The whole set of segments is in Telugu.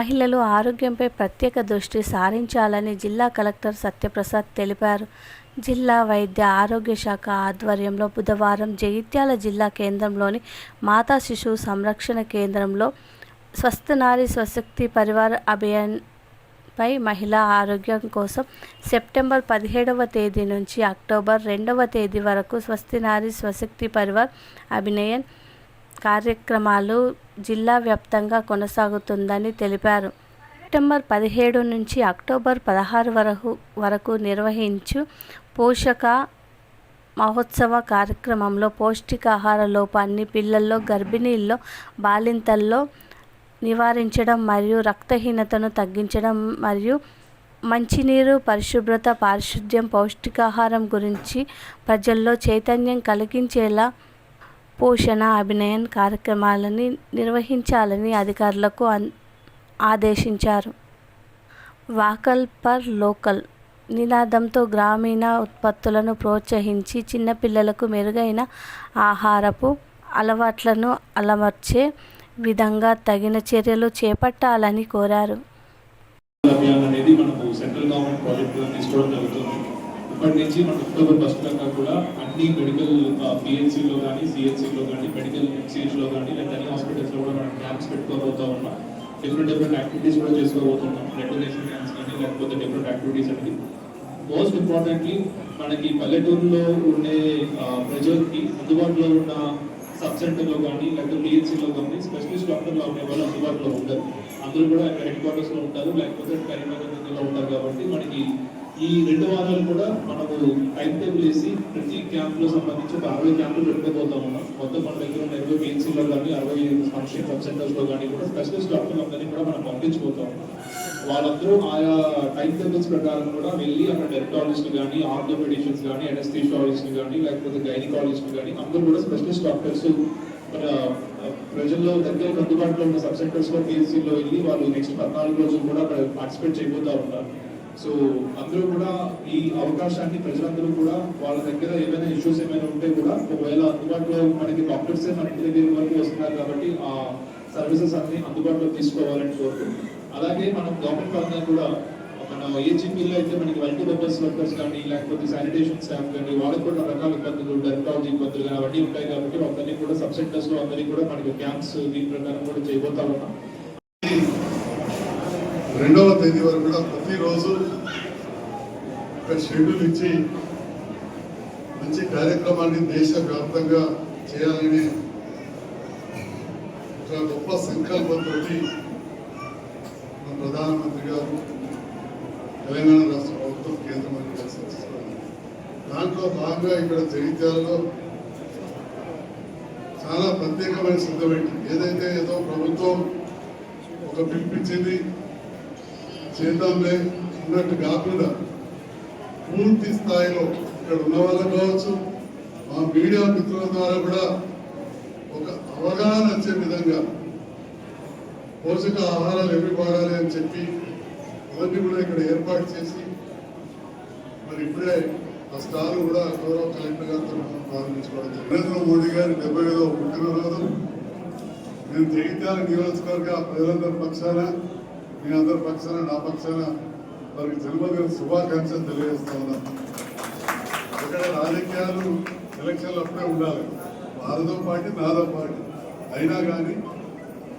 మహిళలు ఆరోగ్యంపై ప్రత్యేక దృష్టి సారించాలని జిల్లా కలెక్టర్ సత్యప్రసాద్ తెలిపారు. జిల్లా వైద్య ఆరోగ్య శాఖ ఆధ్వర్యంలో బుధవారం జగిత్యాల జిల్లా కేంద్రంలోని మాతా శిశువు సంరక్షణ కేంద్రంలో స్వస్థ నారీ స్వశక్తి పరివార్ అభియాన్ పై మహిళా ఆరోగ్యం కోసం సెప్టెంబర్ పదిహేడవ తేదీ నుంచి అక్టోబర్ రెండవ తేదీ వరకు స్వస్తి నారి స్వశక్తి పరివార్ అభినయన్ కార్యక్రమాలు జిల్లా వ్యాప్తంగా కొనసాగుతుందని తెలిపారు. సెప్టెంబర్ పదిహేడు నుంచి అక్టోబర్ పదహారు వరకు వరకు నిర్వహించు పోషక మహోత్సవ కార్యక్రమంలో పౌష్టికాహార లోపాన్ని పిల్లల్లో గర్భిణీల్లో బాలింతల్లో నివారించడం మరియు రక్తహీనతను తగ్గించడం మరియు మంచినీరు పరిశుభ్రత పారిశుద్ధ్యం పౌష్టికాహారం గురించి ప్రజల్లో చైతన్యం కలిగించేలా పోషణ అభినయన్ కార్యక్రమాలని నిర్వహించాలని అధికారులకు అన్- ఆదేశించారు. వాకల్ పర్ లోకల్ నినాదంతో గ్రామీణ ఉత్పత్తులను ప్రోత్సహించి చిన్నపిల్లలకు మెరుగైన ఆహారపు అలవాట్లను అలవర్చే విధంగా తగిన చర్యలు చేపట్టాలని కోరారు. అనేది మనకు సెంట్రల్ గవర్నమెంట్ ప్రాజెక్ట్ తీసుకోవడం జరుగుతుంది. ఇప్పటి నుంచి మన అక్టోబర్ ఫస్ట్ దాకా కూడా అన్ని మెడికల్ పిహెచ్సిలో కానీ సిహెచ్సిలో కానీ మెడికల్ ఎంసీహెచ్ కానీ లేదా అన్ని హాస్పిటల్స్లో కూడా మనం క్యాంప్స్ పెట్టుకోబోతా ఉన్నాం. డిఫరెంట్ డిఫరెంట్ యాక్టివిటీస్ కూడా చేసుకోబోతున్నాం. బ్లడ్ డొనేషన్ క్యాంప్స్ కానీ లేకపోతే డిఫరెంట్ యాక్టివిటీస్ అనేది. మోస్ట్ ఇంపార్టెంట్లీ మనకి పల్లెటూరులో ఉండే ప్రజలకి అందుబాటులో ఉన్న సబ్ సెంటర్లో కానీ లేకపోతే పిహెచ్సిలో కానీ స్పెషలిస్ట్ డాక్టర్లు ఉండే వాళ్ళు అందుబాటులో ఉంటారు అందరూ కూడా ఇక్కడ హెడ్ క్వార్టర్స్లో ఉంటారు లేకపోతే కరీంనగర్ దగ్గరలో ఉంటారు కాబట్టి మనకి ఈ రెండు వారాలు కూడా మనము టైం టేబుల్ వేసి ప్రతి క్యాంప్లో సంబంధించి ఒక అరవై క్యాంపులు పెట్టుకోబోతా ఉన్నాం. మొత్తం మన దగ్గర ఉన్న ఇరవై పిహెచ్సిలో కానీ అరవై ఫంక్షన్ సబ్ సెంటర్స్లో కానీ కూడా స్పెషలిస్ట్ డాక్టర్లు అందరినీ కూడా మనం పంపించబోతా ఉన్నాం. వాళ్ళందరూ ఆయా టైం టేబుల్స్ ప్రకారం కూడా వెళ్ళి అక్కడ డెర్మటాలజిస్ట్ కానీ ఆర్థోపెడిషియన్స్ కానీ ఎనస్థీషియాలజిస్ట్ కానీ లేకపోతే గైనకాలజిస్ట్ కానీ అందరూ కూడా స్పెషలిస్ట్ డాక్టర్స్ ప్రజల్లో దగ్గర అందుబాటులో ఉన్న సబ్ సెంటర్స్లో వెళ్ళి వాళ్ళు నెక్స్ట్ పద్నాలుగు రోజులు కూడా అక్కడ పార్టిసిపేట్ చేయబోతా ఉన్నారు. సో అందరూ కూడా ఈ అవకాశాన్ని ప్రజలందరూ కూడా వాళ్ళ దగ్గర ఏమైనా ఇష్యూస్ ఏమైనా ఉంటే కూడా ఒకవేళ అందుబాటులో మనకి డాక్టర్స్ మన ఇంటి దగ్గర వరకు వస్తున్నారు కాబట్టి ఆ సర్వీసెస్ అన్ని అందుబాటులో తీసుకోవాలని కోరుకుంటున్నాం. అలాగే మనం గవర్నమెంట్ పరంగా కూడా మన ఏజీపీలో అయితే మనకి మల్టీ పర్పస్ వర్కర్స్ కానీ లేకపోతే శానిటేషన్ స్టాఫ్ కానీ వాళ్ళకి కూడా రకాల ఇబ్బందులు డెర్మటాలజీ ఇబ్బందులు కానీ అవన్నీ ఉంటాయి కాబట్టి అందరినీ కూడా సబ్ సెంటర్స్లో అందరినీ కూడా మనకి క్యాంప్స్ దీని ప్రకారం కూడా చేయబోతా ఉన్నాం. రెండవ తేదీ వరకు కూడా ప్రతిరోజు ఒక షెడ్యూల్ ఇచ్చి మంచి కార్యక్రమాన్ని దేశవ్యాప్తంగా చేయాలని ఒక గొప్ప సంకల్పంతో మన ప్రధానమంత్రి గారు తెలంగాణ రాష్ట్ర ప్రభుత్వం కేంద్ర మంత్రి గారు దాంట్లో భాగంగా ఇక్కడ జగిత్యాలలో చాలా ప్రత్యేకమైన శ్రద్ధ పెట్టి ఏదైతే ఏదో ప్రభుత్వం ఒక పిలిపించింది చేద్దాంలే అన్నట్టు కాకుండా పూర్తి స్థాయిలో ఇక్కడ ఉన్న వాళ్ళకు కావచ్చు మా మీడియా మిత్రుల ద్వారా కూడా ఒక అవగాహన వచ్చే విధంగా పోషక ఆహారాలు ఎవి వాడాలి అని చెప్పి అవన్నీ కూడా ఇక్కడ ఏర్పాటు చేసి మరి ఇప్పుడే ఆ స్టార్ కూడా గౌరవ కలెక్టర్ గారితో ప్రారంభించుకోవడం నరేంద్ర మోడీ గారి డెబ్బై ఐదవ పుట్టినరోజు. నేను జగిత్యాల నియోజకవర్గ ప్రజలందరి పక్షాన మీ అందరి పక్షాన నా పక్షాన వారికి జన్మదిన శుభాకాంక్షలు తెలియజేస్తా ఉన్నాను ఇక్కడ రాజకీయాలు ఎలక్షన్లు అప్పుడే ఉండాలి. వారితో పాటు నాతో పాటు అయినా కానీ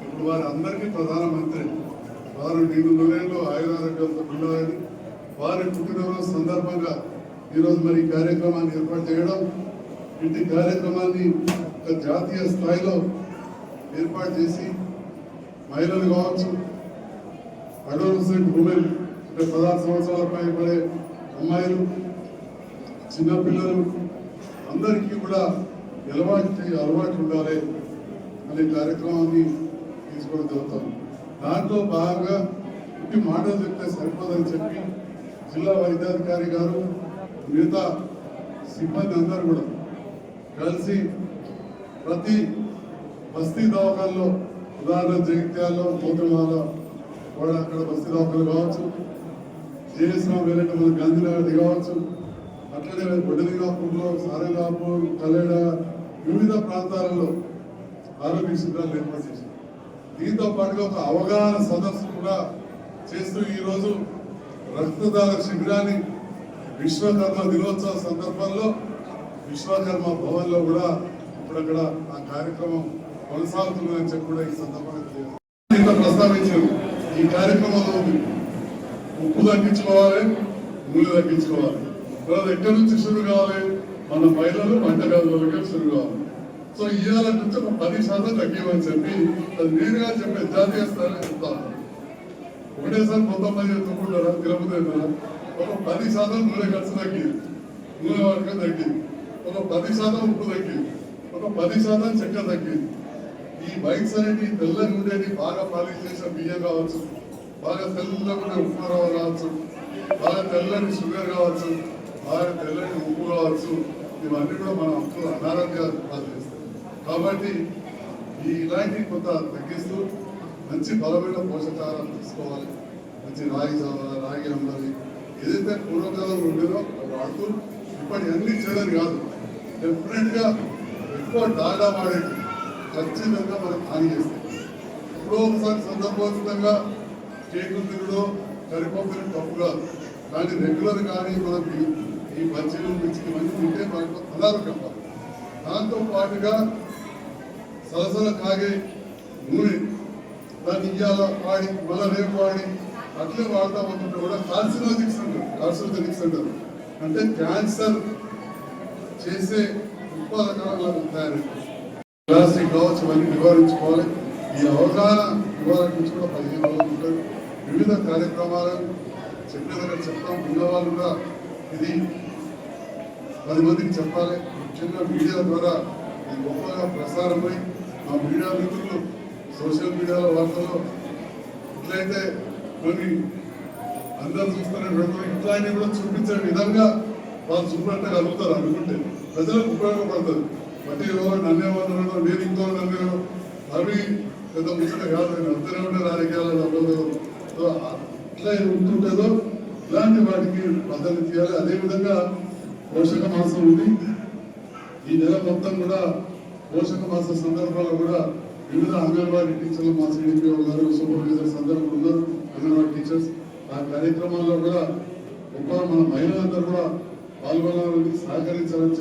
ఇప్పుడు వారి అందరికీ ప్రధానమంత్రి. వారు నేను నూనెలు ఆయురారోగ్యాలతో ఉండాలని వారి పుట్టినరోజు సందర్భంగా ఈరోజు మరి కార్యక్రమాన్ని ఏర్పాటు చేయడం ఇంటి కార్యక్రమాన్ని ఒక జాతీయ స్థాయిలో ఏర్పాటు చేసి మహిళలు కావచ్చు అడోలసెంట్ ఉమెన్ అంటే పదహారు సంవత్సరాల పైబడే అమ్మాయిలు చిన్నపిల్లలు అందరికీ కూడా అలవాటు అలవాటు ఉండాలి అనే కార్యక్రమాన్ని తీసుకోవడం జరుగుతాం దాంట్లో భాగంగా ఇంటి మాటలు చెప్తే సరిపోదని చెప్పి జిల్లా వైద్యాధికారి గారు మిగతా సిబ్బంది అందరూ కూడా కలిసి ప్రతి బస్తీ దవాఖాల్లో ఉదాహరణ జగిత్యాల్లో పోతుమాల కూడా అక్కడ బస్తీ లోపల కావచ్చు. జేఎస్రామ్ వెళ్ళటం మన గాంధీనగర్ కావచ్చు. అట్లనే బొడ్డలింగాపూర్లో సారేగాపూర్ కలేడ వివిధ ప్రాంతాలలో ఆరోగ్య శిబిరాలు ఏర్పాటు చేశారు. దీంతో పాటుగా ఒక అవగాహన సదస్సు కూడా చేస్తూ ఈరోజు రక్తదాన శిబిరాన్ని విశ్వకర్మ దినోత్సవ సందర్భంలో విశ్వకర్మ భవన్లో కూడా ఇప్పుడు అక్కడ ఆ కార్యక్రమం కొనసాగుతుందని చెప్పి కూడా ఈ సందర్భంగా ప్రస్తావించారు. ఈ కార్యక్రమంలో ఉప్పు తగ్గించుకోవాలి నూనె తగ్గించుకోవాలి. తర్వాత ఎక్కడి నుంచి షురు కావాలి? మన మహిళలు వంటగదులకే షురు కావాలి. సో ఇవాళ నుంచి ఒక పది శాతం తగ్గివని చెప్పి అది నేరుగా చెప్పే జాతీయ స్థాయిలో చెప్తాను. ఒకటేసారి కొంతమంది మంది ఎత్తుకుంటారా తిరుపతి ఒక పది శాతం నూనె ఖర్చు తగ్గింది. నూనె వాడకం తగ్గింది. ఒక పది శాతం ఉప్పు తగ్గింది. ఒక పది శాతం చెక్క తగ్గింది. ఈ బైక్స్ అనేది తెల్లగా ఉండేది బాగా పాలిష్ చేసిన బియ్యం కావచ్చు బాగా తెల్లగా ఉండే ఉప్మా రవ్వ కావచ్చు బాగా తెల్లని షుగర్ కావచ్చు బాగా తెల్లని ఉప్పు కావచ్చు ఇవన్నీ కూడా మనం హక్కులు అనారోగ్యాలు కాబట్టి ఈ ఇలాంటి కొంత తగ్గిస్తూ మంచి బలమైన పోషకాహారం తీసుకోవాలి. మంచి రాగి జావ రాగి అంబలి ఏదైతే పూర్వకాలంలో ఉండేదో వాడుతూ ఇప్పటి అన్ని చేయడం కాదు. డెఫినెట్గా ఎక్కువ డాడా వాడేది ఖచ్చితంగా మనకు హాని చేస్తాయి ఎప్పుడో ఒకసారి సందర్భోచితంగా కేకులు తినడం కరిపప్పు తప్పు కాదు. కానీ రెగ్యులర్ కానీ మనకి ఈ- మధ్యలో మంచి మిర్చి ఇవన్నీ తింటే మనకు అనారోగ్యం కాదు దాంతో పాటుగా సలసల కాగే నూనె దాన్ని ఇయ్యాల వాడి మళ్ళా రేపు వాడి అట్లే వాడుతూ ఉంటుంటే కూడా కార్సినోజిక్స్ అంటారు కార్సినోజెనిక్స్ అంటారు అంటే క్యాన్సర్ చేసే ఉత్పాదకాలు తయారు ప్లాస్టిక్ కావచ్చు ఇవన్నీ నివారించుకోవాలి ఈ అవగాహన నివారణ నుంచి కూడా పదిహేను రోజులు ఉంటారు. వివిధ కార్యక్రమాలను చెప్పిన దగ్గర చెప్తాం ఉన్నవాళ్ళు కూడా ఇది పది మందికి చెప్పాలి. ముఖ్యంగా మీడియా ద్వారా ఇది గొప్పగా ప్రసారమై మా మీడియా మిత్రులు సోషల్ మీడియాలో వార్తల్లో ఇట్లయితే కొన్ని అందరూ చూస్తున్న ఇట్లా ఇట్లాంటి కూడా చూపించే విధంగా వాళ్ళు చూపెట్టగలుగుతారు అనుకుంటే ప్రజలకు ఉపయోగపడుతుంది ప్రతిరోజు ఎవరో నన్నేమన్నారో నేను ఇంకో నన్ను అవి పెద్ద ముచ్చట కాదు. నేను అంతనే ఉండే రాజకీయాలు అవ్వదు ఇట్లా ఉంటుంటుందో ఇలాంటి వాటికి మద్దతు చేయాలి అదేవిధంగా పోషక మాసం ఉంది. ఈ నెల మొత్తం కూడా పోషక మాస సందర్భాల్లో కూడా వివిధ అంగన్వాడీ టీచర్లు మా సిడిపిఓ గారు సూపర్వైజర్స్ అందరూ ఉన్నారు అంగన్వాడీ టీచర్స్. ఆ కార్యక్రమాల్లో కూడా గొప్ప మన మహిళలందరూ కూడా పాల్గొనాలని సహకరించాలని